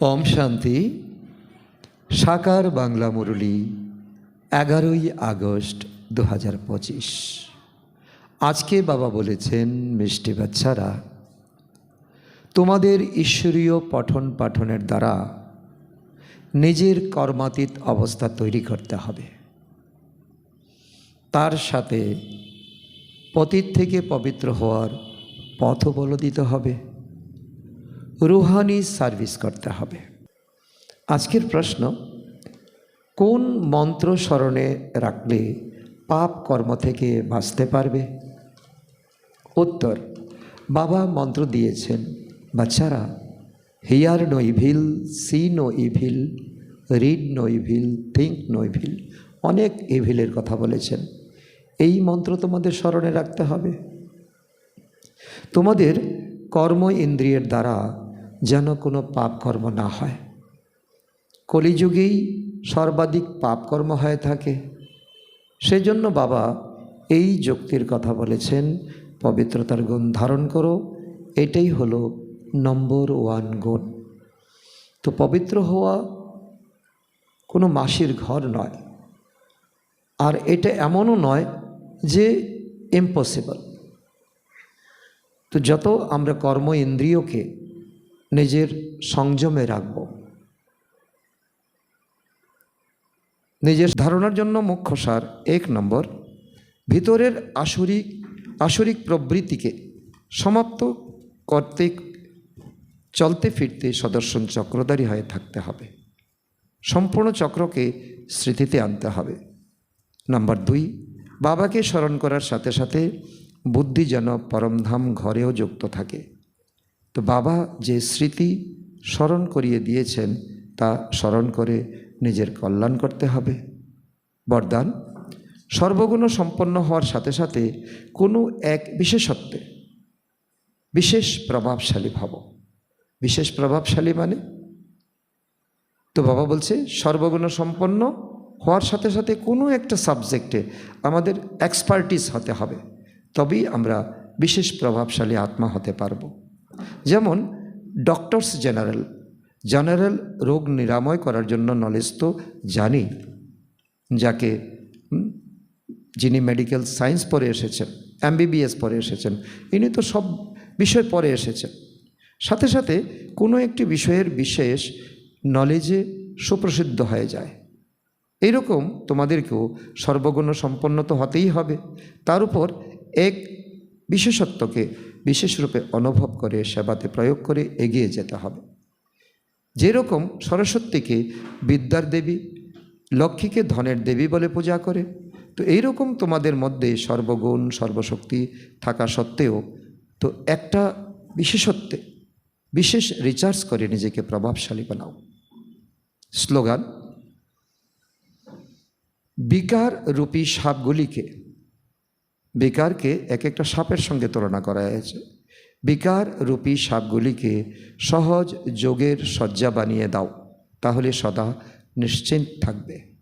ওম শান্তি। সাকার বাংলা মুরলী, এগারোই আগস্ট দু হাজার পঁচিশ। আজকে বাবা বলেছেন, মিষ্টি বাচ্চারা, তোমাদের ঈশ্বরীয় পঠন পাঠনের দ্বারা নিজের কর্মাতীত অবস্থা তৈরি করতে হবে। তার সাথে পতীত থেকে পবিত্র হওয়ার পথও বলে দিতে হবে। রুহানি সার্ভিস করতে হবে। আজকের প্রশ্ন, কোন মন্ত্র স্মরণে রাখলে পাপ কর্ম থেকে বাঁচতে পারবে? উত্তর, বাবা মন্ত্র দিয়েছেন, বাচ্চারা, hear no evil, see no evil, read no evil, think no evil, অনেক ইভিলের কথা বলেছেন। এই মন্ত্র তোমাদের স্মরণে রাখতে হবে। তোমাদের কর্ম ইন্দ্রিয়ের দ্বারা যেন কোনো পাপ কর্ম না হয়। কলিযুগেই সর্বাধিক পাপ কর্ম হয়ে থাকে। সেজন্য বাবা এই যুক্তির কথা বলেছেন, পবিত্রতার গুণ ধারণ করো, এটাই হলো নম্বর ওয়ান গুণ। তো পবিত্র হওয়া কোনো মাসির ঘর নয়, আর এটা এমনও নয় যে ইম্পসিবল তো যত আমরা কর্ম ইন্দ্রিয়কে নিজের সংযমে রাখব। নিজের ধারণার জন্য মুখ্য সার এক নম্বর, ভিতরের আসরিক আসরিক প্রবৃত্তিকে সমাপ্ত করতে চলতে ফিরতে সদর্শন চক্রধারী হয়ে থাকতে হবে। সম্পূর্ণ চক্রকে স্মৃতিতে আনতে হবে। নাম্বার দুই, বাবাকে স্মরণ করার সাথে সাথে বুদ্ধি যেন পরমধাম ঘরেও যুক্ত থাকে। তো বাবা যে স্মৃতি স্মরণ করিয়ে দিয়েছেন, তা স্মরণ করে নিজের কল্যাণ করতে হবে। বরদান, সর্বগুণ সম্পন্ন হওয়ার সাথে সাথে কোনো এক বিশেষত্বে বিশেষ প্রভাবশালী ভাব। বিশেষ প্রভাবশালী মানে? তো বাবা বলছে, সর্বগুণ সম্পন্ন হওয়ার সাথে সাথে কোনো একটা সাবজেক্টে আমাদের এক্সপার্টিস হতে হবে, তবেই আমরা বিশেষ প্রভাবশালী আত্মা হতে পারব। যেমন ডক্টরস জেনারেল জেনারেল রোগ নিরাময় করার জন্য নলেজ তো জানি, যাকে যিনি মেডিকেল সায়েন্স পরে এসেছেন এমবিবিএস পরে এসেছেন, ইনি তো সব বিষয় পরে এসেছেন। সাথে সাথে কোনো একটি বিষয়ের বিশেষ নলেজে সুপ্রসিদ্ধ হয়ে যায়। এইরকম তোমাদেরকেও সর্বগুণ সম্পন্ন তো হতেই হবে। তার উপর এক বিশেষত্বকে বিশেষ রূপে অনুভব করে, সেবাতে প্রয়োগ করে এগিয়ে যেতে হবে। যেরকম সরস্বতীকে বিদ্যার দেবী, লক্ষ্মীকে ধনের দেবী বলে পূজা করে, তো এইরকম তোমাদের মধ্যে সর্বগুণ, সর্বশক্তি থাকা সত্ত্বেও তো একটা বিশেষত্বে বিশেষ রিচার্জ করে নিজেকে প্রভাবশালী বানাও। স্লোগান বিকার রূপী সাপগুলিকে বিকারকে এক একটা সাপের সঙ্গে তুলনা করা হয়েছে। বিকার রূপী সাপগুলিকে সহজ যোগের শয্যা বানিয়ে দাও, তাহলে সদা নিশ্চিন্ত থাকবে।